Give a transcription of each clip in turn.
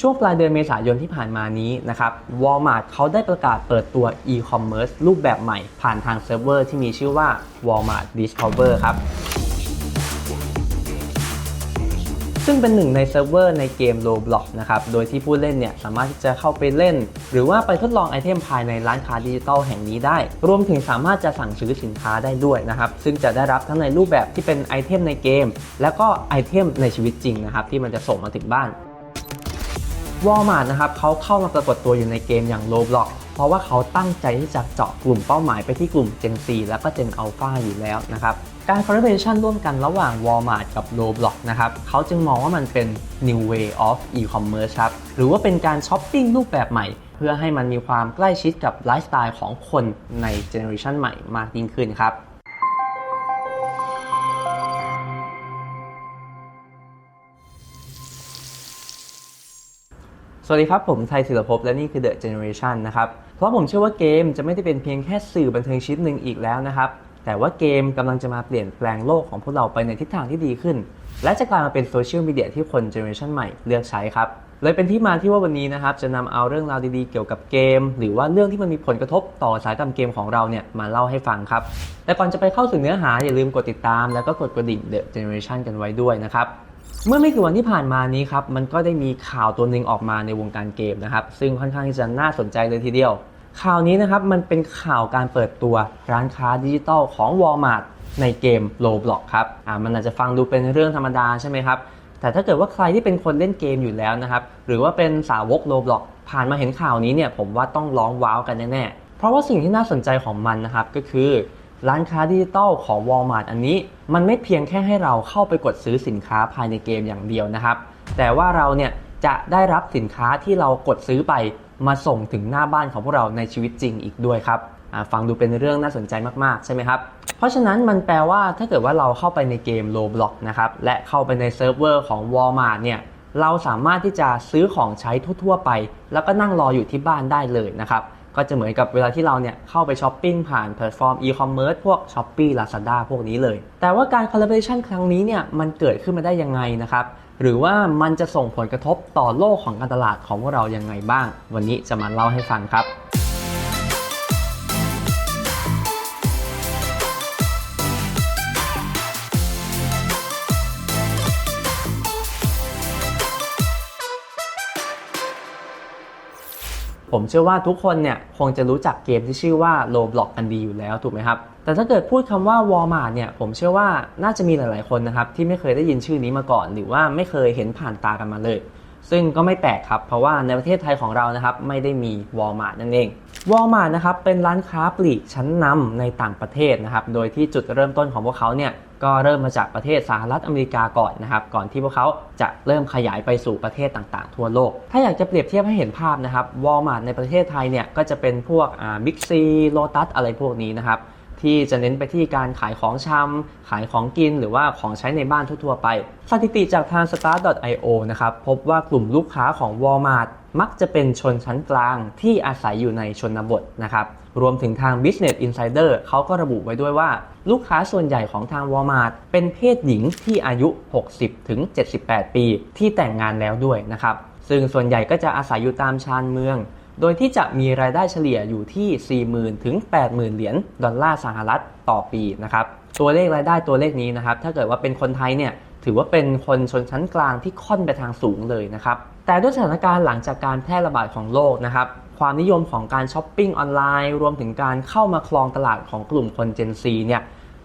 ช่วงปลายเดือนเมษายนที่ผ่านมานี้นะครับ Walmart เขาได้ประกาศเปิดตัว e-commerce รูปแบบใหม่ผ่านทางเซิร์ฟเวอร์ที่มีชื่อว่า Walmart Discover ครับ ซึ่งเป็นหนึ่งในเซิร์ฟเวอร์ในเกม Roblox นะครับ โดยที่ผู้เล่นเนี่ยสามารถที่จะเข้าไปเล่น หรือว่าไปทดลองไอเทมภายในร้านค้าดิจิทัลแห่งนี้ได้ รวมถึงสามารถจะสั่งซื้อสินค้าได้ด้วยนะครับ ซึ่งจะได้รับทั้งในรูปแบบที่เป็นไอเทมในเกม แล้วก็ไอเทมในชีวิตจริงนะครับที่มันจะส่งมาถึงบ้าน Walmart นะครับเขาเข้ามาปรากฏตัวอยู่ในเกมอย่าง Roblox เพราะว่าเขาตั้งใจที่จะเจาะกลุ่มเป้าหมายไปที่กลุ่ม Gen 4แล้วก็ Gen Alpha อยู่แล้วนะครับการ collaboration ร่วมกันระหว่าง Walmart กับ Roblox นะครับเขาจึงมองว่ามันเป็น new way of e-commerce ครับหรือว่าเป็นการช้อปปิ้งรูปแบบใหม่ เพื่อให้มันมีความใกล้ชิดกับไลฟ์สไตล์ของคนในเจเนอเรชันใหม่มากยิ่งขึ้นครับ สวัสดีครับ ผมไทยศิลภพและนี่คือ The Generation นะครับ เพราะผมเชื่อว่าเกมจะไม่ได้เป็นเพียงแค่สื่อบันเทิงชิ้นหนึ่งอีกแล้วนะครับ แต่ว่าเกมกำลังจะมาเปลี่ยนแปลงโลกของพวกเราไปในทิศทางที่ดีขึ้น และจะกลายมาเป็นโซเชียลมีเดียที่คน Generation ใหม่เลือกใช้ครับ เลยเป็นที่มาที่ว่าวันนี้นะครับ จะนำเอาเรื่องราวดีๆเกี่ยวกับเกม หรือว่าเรื่องที่มันมีผลกระทบต่อสาหกรรมเกมของเราเนี่ยมาเล่าให้ฟังครับ แต่ก่อนจะไปเข้าสู่เนื้อหาอย่าลืมกดติดตาม แล้วก็กดกระดิ่ง The Generation กันไว้ด้วยนะครับ เมื่อไม่กี่วันที่ผ่านมานี้ครับมันก็ได้มีข่าวตัวหนึ่งออกมาในวงการเกมนะครับ ซึ่งค่อนข้างที่จะน่าสนใจเลยทีเดียว ข่าวนี้นะครับมันเป็นข่าวการเปิดตัวร้านค้าดิจิทัลของ Walmart ในเกม Roblox ครับอ่ามันอาจจะฟังดูเป็นเรื่องธรรมดาใช่ไหมครับแต่ถ้าเกิดว่าใครที่เป็นคนเล่นเกมอยู่แล้วนะครับหรือว่าเป็นสาวก Roblox ผ่านมาเห็นข่าวนี้เนี่ยผมว่าต้องร้องว้าวกันแน่ๆเพราะว่าสิ่งที่น่าสนใจของมันนะครับก็คือ ร้านค้าดิจิตอลของ Walmart อันนี้ มันไม่เพียงแค่ให้เราเข้าไปกดซื้อสินค้าภายในเกมอย่างเดียวนะครับ แต่ว่าเราเนี่ยจะได้รับสินค้าที่เรากดซื้อไปมาส่งถึงหน้าบ้านของพวกเราในชีวิตจริงอีกด้วยครับฟังดูเป็นเรื่องน่าสนใจมาก ๆ ใช่ไหมครับ เพราะฉะนั้นมันแปลว่าถ้าเกิดว่าเราเข้าไปในเกม Roblox นะครับ และเข้าไปในเซิร์ฟเวอร์ของ Walmart เนี่ย เราสามารถที่จะซื้อของใช้ทั่ว ๆ ไป แล้วก็นั่งรออยู่ที่บ้านได้เลยนะครับ ก็จะเหมือนกับเวลาที่เราเนี่ยเข้าไปช้อปปิ้งผ่านแพลตฟอร์มอีคอมเมิร์ซพวก s h อ p e e Lazada พวกนี้เลย แต่ว่าการ collaboration ครั้งนี้เนี่ยมันเกิดขึ้นมาได้ยังไงนะครับ หรือว่ามันจะส่งผลกระทบต่อโลกของการตลาดของพวกเรายังไงบ้าง วันนี้จะมาเล่าให้ฟังครับ ผมเชื่อว่าทุกคนเนี่ยคงจะรู้จักเกมที่ชื่อว่า Roblox กันดีอยู่แล้วถูกไหมครับ แต่ถ้าเกิดพูดคำว่า Walmart เนี่ยผมเชื่อว่าน่าจะมีหลาย ๆ คนนะครับที่ไม่เคยได้ยินชื่อนี้มาก่อน หรือว่าไม่เคยเห็นผ่านตากันมาเลย ซึ่งก็ไม่แปลกครับเพราะว่าในประเทศไทยของเรานะครับไม่ได้มี Walmart นั่นเอง วอลมาร์นะครับเป็นร้านค้าปลีกชั้นนำในต่างประเทศนะครับ โดยที่จุดเริ่มต้นของพวกเขาเนี่ยก็เริ่มมาจากประเทศสหรัฐอเมริกาก่อนนะครับ ก่อนที่พวกเขาจะเริ่มขยายไปสู่ประเทศต่างๆ ทั่วโลก ถ้าอยากจะเปรียบเทียบให้เห็นภาพนะครับวอลมาร์ในประเทศไทยเนี่ยก็จะเป็นพวกอ่า Big C Lotus อะไรพวกนี้นะครับ ที่จะเน้นไปที่การขายของชำ ขายของกินหรือว่าของใช้ในบ้านทั่วๆไป สถิติจากทาง Start.io นะครับพบว่ากลุ่มลูกค้าของ Walmart มักจะเป็นชนชั้นกลางที่อาศัยอยู่ในชนบทนะครับ รวมถึงทาง Business Insider เขาก็ระบุไว้ด้วยว่า ลูกค้าส่วนใหญ่ของทาง Walmart เป็นเพศหญิงที่อายุ 60-78 ปี ที่แต่งงานแล้วด้วยนะครับ ซึ่งส่วนใหญ่ก็จะอาศัยอยู่ตามชานเมือง โดยที่จะมีรายได้เฉลี่ยอยู่ที่ 40,000 ถึง 80,000 เหรียญดอลลาร์สหรัฐต่อปีนะครับ ตัวเลขรายได้ตัวเลขนี้นะครับ ถ้าเกิดว่าเป็นคนไทยเนี่ย ถือว่าเป็นคนชนชั้นกลางที่ค่อนไปทางสูงเลยนะครับ แต่ด้วยสถานการณ์หลังจากการแพร่ระบาดของโรคนะครับ ความนิยมของการช้อปปิ้งออนไลน์ รวมถึงการเข้ามาครองตลาดของกลุ่มคน Gen Z เนี่ย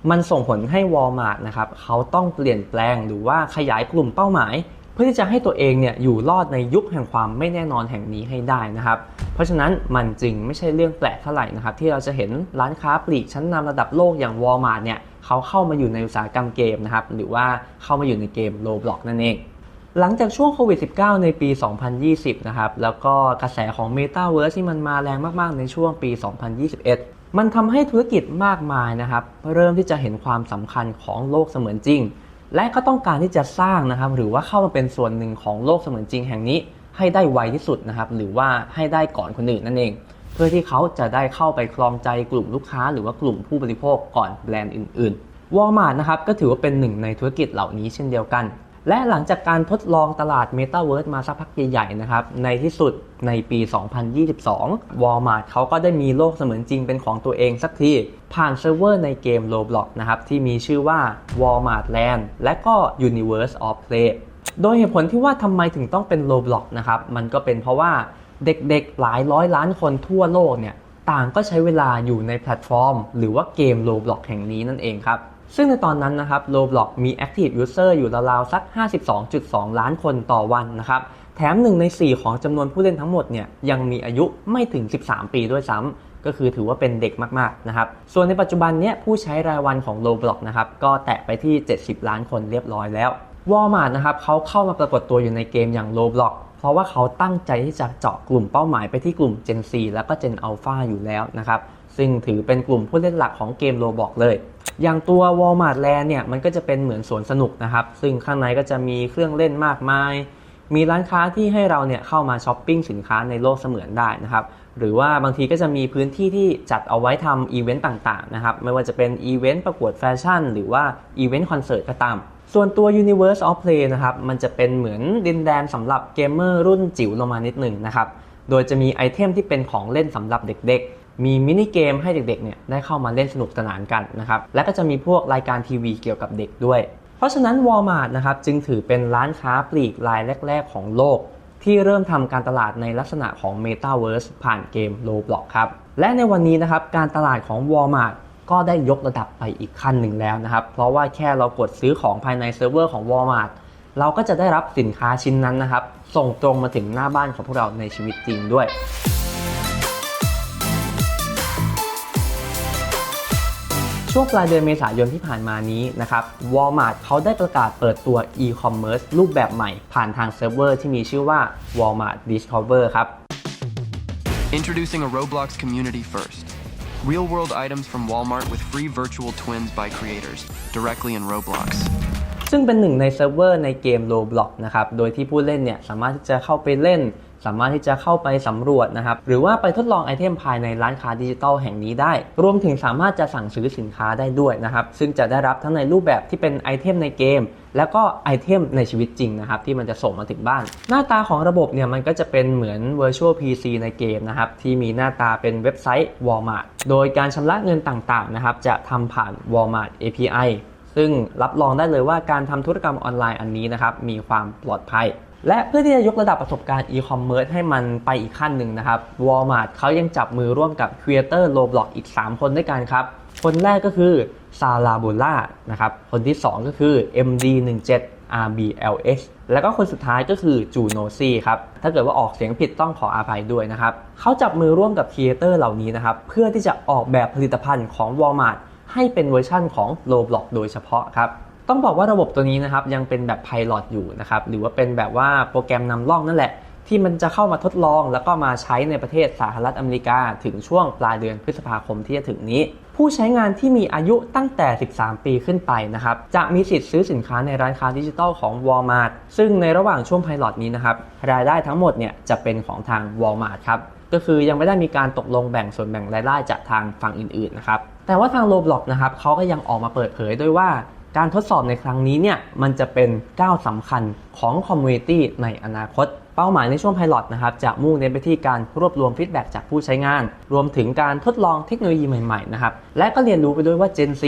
มันส่งผลให้ Walmart นะครับเขาต้องเปลี่ยนแปลงหรือว่าขยายกลุ่มเป้าหมาย พื่อที่จะให้ตัวเองเนี่ยอยู่รอดในยุคแห่งความไม่แน่นอนแห่งนี้ให้ได้นะครับ เพราะฉะนั้นมันจึงไม่ใช่เรื่องแปลกเท่าไหร่นะครับ ที่เราจะเห็นร้านค้าปลีกชั้นนำระดับโลกอย่าง Walmart เนี่ยเขาเข้ามาอยู่ในอุตสาหกรรมเกมนะครับหรือว่าเข้ามาอยู่ในเกม Roblox นั่นเองหลังจากช่วงโควิด -19 ในปี 2020 นะครับ แล้วก็กระแสของ Metaverse ที่มันมาแรงมาก ๆ ในช่วงปี 2021 มันทำให้ธุรกิจมากมายนะครับ เริ่มที่จะเห็นความสำคัญของโลกเสมือนจริง และก็ต้องการที่จะสร้างนะครับ หรือว่าเข้ามาเป็นส่วนหนึ่งของโลกเสมือนจริงแห่งนี้ ให้ได้ไวที่สุดนะครับ หรือว่าให้ได้ก่อนคนอื่นนั่นเอง เพื่อที่เขาจะได้เข้าไปครองใจกลุ่มลูกค้า หรือว่ากลุ่มผู้บริโภคก่อนแบรนด์อื่นๆ Walmart นะครับก็ถือว่าเป็นหนึ่งในธุรกิจเหล่านี้เช่นเดียวกัน และหลังจากการทดลองตลาด Metaverse มาสักพักใหญ่ๆนะครับ ในที่สุดในปี 2022 Walmart เขาก็ได้มีโลกเสมือนจริงเป็นของตัวเองสักที ผ่านเซิร์ฟเวอร์ในเกม Roblox นะครับ ที่มีชื่อว่า Walmart Land และก็ Universe of Play โดยเหตุผลที่ว่าทำไมถึงต้องเป็น Roblox นะครับ มันก็เป็นเพราะว่าเด็กๆหลายร้อยล้านคนทั่วโลกเนี่ยต่างก็ใช้เวลาอยู่ในแพลตฟอร์ม หรือว่าเกม Roblox แห่งนี้นั่นเองครับ ซึ่งในตอนนั้นนะครับ Roblox มี Active User อยู่ราวๆสัก 52.2 ล้านคนต่อวันนะครับ แถม 1 ใน 4 ของจำนวนผู้เล่นทั้งหมดเนี่ยยังมีอายุไม่ถึง 13 ปีด้วยซ้ำ ก็คือถือว่าเป็นเด็กมากๆนะครับ ส่วนในปัจจุบันเนี้ยผู้ใช้รายวันของ Roblox นะครับก็แตะไปที่ 70 ล้านคนเรียบร้อยแล้ว Walmart นะครับเขาเข้ามาปรากฏตัวอยู่ในเกมอย่าง Roblox เพราะว่าเขาตั้งใจที่จะเจาะกลุ่มเป้าหมายไปที่กลุ่ม Gen Z แล้วก็ Gen Alpha อยู่แล้วนะครับซึ่งถือเป็นกลุ่มผู้เล่นหลักของเกม Roblox เลย อย่างตัว Walmart Land เนี่ยมันก็จะเป็นเหมือนสวนสนุกนะครับ ซึ่งข้างในก็จะมีเครื่องเล่นมากมาย มีร้านค้าที่ให้เราเนี่ยเข้ามาช้อปปิ้งสินค้าในโลกเสมือนได้นะครับ หรือว่าบางทีก็จะมีพื้นที่ที่จัดเอาไว้ทำอีเวนต์ต่างๆนะครับ ไม่ว่าจะเป็นอีเวนต์ประกวดแฟชั่น หรือว่าอีเวนต์คอนเสิร์ตก็ตามส่วนตัว Universe of Play นะครับ มันจะเป็นเหมือนดินแดนสำหรับเกมเมอร์รุ่นจิ๋วลงมานิดหนึ่งนะครับ โดยจะมีไอเทมที่เป็นของเล่นสำหรับเด็กๆ มีมินิเกมให้เด็กๆเนี่ยได้เข้ามาเล่นสนุกสนานกันนะครับ และก็จะมีพวกรายการทีวีเกี่ยวกับเด็กด้วย เพราะฉะนั้น Walmart นะครับจึงถือเป็นร้านค้าปลีกรายแรก ๆ ของโลก ที่เริ่มทำการตลาดในลักษณะของ Metaverse ผ่านเกม Roblox ครับ และในวันนี้นะครับการตลาดของ Walmart ก็ได้ยกระดับไปอีกขั้นหนึ่งแล้วนะครับ เพราะว่าแค่เรากดซื้อของภายในเซิร์ฟเวอร์ของ Walmart เราก็จะได้รับสินค้าชิ้นนั้นนะครับ ส่งตรงมาถึงหน้าบ้านของพวกเราในชีวิตจริงด้วย ช่วงปลายเดือนเมษายนที่ผ่านมานี้นะครับ Walmart เขาได้ประกาศเปิดตัว e-commerce รูปแบบใหม่ ผ่านทางเซิร์ฟเวอร์ที่มีชื่อว่า Walmart Discover ครับ Introducing a Roblox community first. Real world items from Walmart with free virtual twins by creators directly in Roblox. ซึ่งเป็นหนึ่งในเซิร์ฟเวอร์ในเกม Roblox นะครับ โดยที่ผู้เล่นเนี่ยสามารถที่จะเข้าไปเล่น สามารถที่จะเข้าไปสำรวจนะครับหรือว่าไปทดลองไอเทมภายในร้านค้าดิจิทัลแห่งนี้ได้ รวมถึงสามารถจะสั่งซื้อสินค้าได้ด้วยนะครับซึ่งจะได้รับทั้งในรูปแบบที่เป็นไอเทมในเกม แล้วก็ไอเทมในชีวิตจริงนะครับที่มันจะส่งมาถึงบ้าน หน้าตาของระบบเนี่ยมันก็จะเป็นเหมือน Virtual PC ในเกมนะครับที่มีหน้าตาเป็นเว็บไซต์ Walmart โดยการชำระเงินต่างๆนะครับจะทำผ่าน Walmart API ซึ่งรับรองได้เลยว่าการทำธุรกรรมออนไลน์อันนี้นะครับมีความปลอดภัย และเพื่อที่จะยกระดับประสบการณ์อีคอมเมิร์ซให้มันไปอีกขั้นหนึ่งนะครับ Walmart เขายังจับมือร่วมกับ Creator Roblox อีก 3 คนด้วยกันครับ คนแรกก็คือซาลาบูล่านะครับ คนที่ 2 ก็คือ MD17 RBLX แล้วก็คนสุดท้ายก็คือจูโนซีครับ ถ้าเกิดว่าออกเสียงผิดต้องขออภัยด้วยนะครับ เขาจับมือร่วมกับครีเอเตอร์เหล่านี้นะครับ เพื่อที่จะออกแบบผลิตภัณฑ์ของ Walmart ให้เป็นเวอร์ชั่นของ Roblox โดยเฉพาะครับ ต้องบอกว่าระบบตัวนี้นะครับยังเป็นแบบ Pilot อยู่นะครับหรือว่าเป็นแบบว่าโปรแกรมนำร่องนั่นแหละ ที่มันจะเข้ามาทดลอง แล้วก็มาใช้ในประเทศสหรัฐอเมริกา ถึงช่วงปลายเดือนพฤษภาคมที่จะถึงนี้ ผู้ใช้งานที่มีอายุตั้งแต่ 13 ปีขึ้นไปนะครับจะมีสิทธิ์ซื้อสินค้าในร้านค้าดิจิทัลของ Walmart ซึ่งในระหว่างช่วง Pilot นี้นะครับรายได้ทั้งหมดเนี่ยจะเป็นของทาง Walmart ครับก็คือยังไม่ได้มีการตกลงแบ่งส่วนแบ่งรายได้จากทางฝั่งอื่นๆนะครับแต่ว่าทาง Roblox นะครับเขาก็ยังออกมาเปิดเผยด้วยว่า การทดสอบในครั้งนี้เนี่ยมันจะเป็นก้าวสำคัญของคอมมูนิตี้ในอนาคต เป้าหมายในช่วง Pilot นะครับจะมุ่งเน้นไปที่การรวบรวมฟีดแบ็จากผู้ใช้งาน รวมถึงการทดลองเทคโนโลยีใหม่ๆนะครับและก็เรียนรู้ไปด้วยว่า Gen Z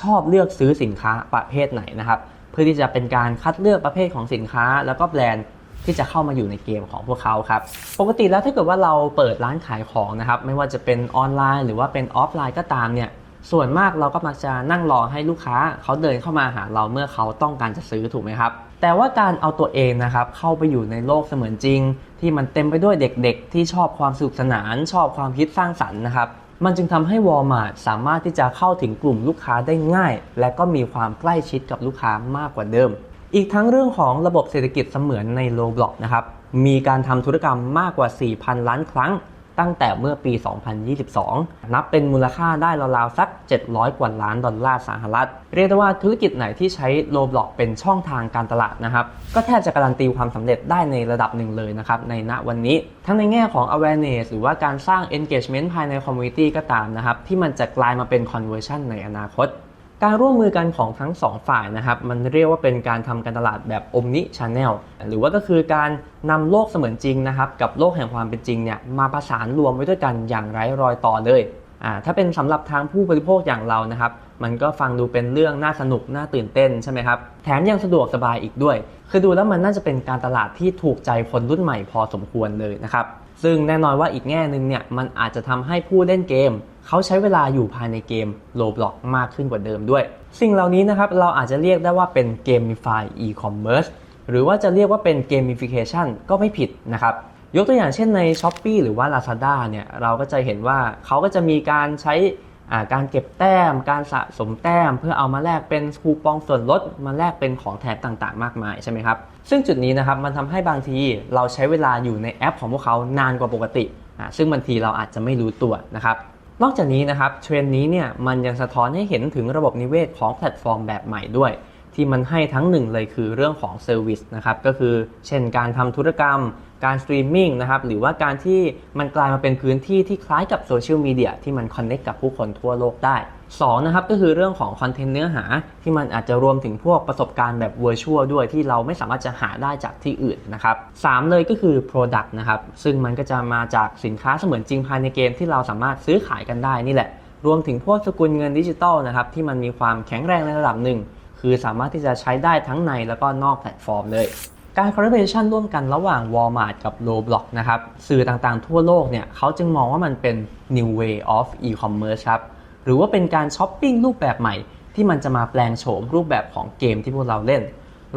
ชอบเลือกซื้อสินค้าประเภทไหนนะครับเพื่อที่จะเป็นการคัดเลือกประเภทของสินค้า แล้วก็แบรนด์ที่จะเข้ามาอยู่ในเกมของพวกเขาครับ ปกติแล้วถ้าเกิดว่าเราเปิดร้านขายของนะครับ ไม่ว่าจะเป็นออนไลน์ หรือว่าเป็นออฟไลน์ก็ตามเนี่ย ส่วนมากเราก็มักจะนั่งรอให้ลูกค้าเขาเดินเข้ามาหาเราเมื่อเขาต้องการจะซื้อถูกไหมครับ แต่ว่าการเอาตัวเองนะครับเข้าไปอยู่ในโลกเสมือนจริง ที่มันเต็มไปด้วยเด็กๆ ที่ชอบความสนุกสนาน ชอบความคิดสร้างสรรค์นะครับมันจึงทำให้ Walmart สามารถที่จะเข้าถึงกลุ่มลูกค้าได้ง่าย และก็มีความใกล้ชิดกับลูกค้ามากกว่าเดิม อีกทั้งเรื่องของระบบเศรษฐกิจเสมือนใน Roblox นะครับมีการทำธุรกรรมมากกว่า 4,000 ล้านครั้ง ตั้งแต่เมื่อปี 2022 นับเป็นมูลค่าได้ราวๆสัก 700 กว่าล้านดอลลาร์สหรัฐ เรียกได้ว่าธุรกิจไหนที่ใช้ Roblox เป็นช่องทางการตลาดนะครับ ก็แทบจะการันตีความสำเร็จได้ในระดับหนึ่งเลยนะครับ ในณวันนี้ ทั้งในแง่ของ awareness หรือว่าการสร้าง engagement ภายใน community ก็ตามนะครับ ที่มันจะกลายมาเป็น conversion ในอนาคต การร่วมมือกันของทั้งสองฝ่ายนะครับ มันเรียกว่าเป็นการทำการตลาดแบบ Omni Channel หรือว่าก็คือการนำโลกเสมือนจริงนะครับ กับโลกแห่งความเป็นจริงเนี่ยมาประสานรวมไว้ด้วยกันอย่างไร้รอยต่อเลยอ่าถ้าเป็นสำหรับทางผู้บริโภคอย่างเรานะครับ มันก็ฟังดูเป็นเรื่องน่าสนุกน่าตื่นเต้นใช่ไหมครับแถมยังสะดวกสบายอีกด้วย คือดูแล้วมันน่าจะเป็นการตลาดที่ถูกใจคนรุ่นใหม่พอสมควรเลยนะครับซึ่งแน่นอนว่าอีกแง่หนึ่งเนี่ยมันอาจจะทำให้ผู้เล่นเกม เขาใช้เวลาอยู่ภายในเกม Roblox มากขึ้นกว่าเดิมด้วย สิ่งเหล่านี้นะครับเราอาจจะเรียกได้ว่าเป็น Gamify E-commerce หรือว่าจะเรียกว่าเป็น Gamification ก็ไม่ผิดนะครับยกตัวอย่างเช่นใน s h อ p e e หรือว่า Lazada เนี่ยเราก็จะเห็นว่าเขาก็จะมีการใช้การเก็บแต้ม การสะสมแต้ม เพื่อเอามาแลกเป็นคูปองส่วนลดมาแลกเป็นของแถมต่างๆ มากมายใช่ไหมครับ ซึ่งจุดนี้นะครับมันทำให้บางทีเราใช้เวลาอยู่ในแอปของพวกเขานานกว่าปกติ ซึ่งบางทีเราอาจจะไม่รู้ตัวนะครับ นอกจากนี้นะครับเทรนด์นี้เนี่ยมันยังสะท้อนให้เห็นถึงระบบนิเวศของแพลตฟอร์มแบบใหม่ด้วย ที่มันให้ทั้งหนึ่งเลยคือเรื่องของเซอร์วิสนะครับก็คือเช่นการทำธุรกรรม การสตรีมมิ่งนะครับหรือว่าการที่มันกลายมาเป็นพื้นที่ที่คล้ายกับโซเชียลมีเดียที่มันคอนเน c t กับผู้คนทั่วโลกได้2นะครับก็คือเรื่องของคอนเทนต์เนื้อหาที่มันอาจจะรวมถึงพวกประสบการณ์แบบ Virtual ด้วยที่เราไม่สามารถจะหาได้จากที่อื่นนะครับสามเลยก็คือ Product นะครับซึ่งมันก็จะมาจากสินค้าเสมือนจริงภายในเกมที่เราสามารถซื้อขายกันได้นี่แหละ รวมถึงพวกสกุลเงินดิจิตอลนะครับที่มันมีความแข็งแรงในระดับหนึ่งคือสามารถที่จะใช้ได้ทั้งในแล้วก็นอกแพลตฟอร์มเลย การ collaboration ร่วมกันระหว่าง Walmart กับ Roblox นะครับ สื่อต่างๆทั่วโลกเนี่ยเขาจึงมองว่ามันเป็น new way of e-commerce ครับ หรือว่าเป็นการช้อปปิ้งรูปแบบใหม่ ที่มันจะมาแปลงโฉมรูปแบบของเกมที่พวกเราเล่น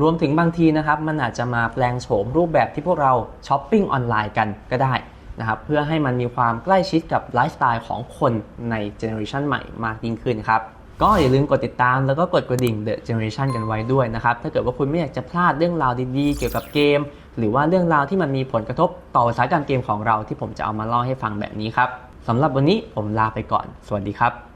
รวมถึงบางทีนะครับมันอาจจะมาแปลงโฉมรูปแบบที่พวกเราช้อปปิ้งออนไลน์กันก็ได้นะครับเพื่อให้มันมีความใกล้ชิดกับไลฟ์สไตล์ของคนในเจเนอเรชันใหม่มากยิ่งขึ้นครับ ก็อย่าลืมกดติดตามแล้วก็กดกระดิ่ง The Generation กันไว้ด้วยนะครับ ถ้าเกิดว่าคุณไม่อยากจะพลาดเรื่องราวดีๆ เกี่ยวกับเกม หรือว่าเรื่องราวที่มันมีผลกระทบต่ออุตสาหกรรมเกมของเราที่ผมจะเอามาเล่าให้ฟังแบบนี้ครับสำหรับวันนี้ผมลาไปก่อน สวัสดีครับ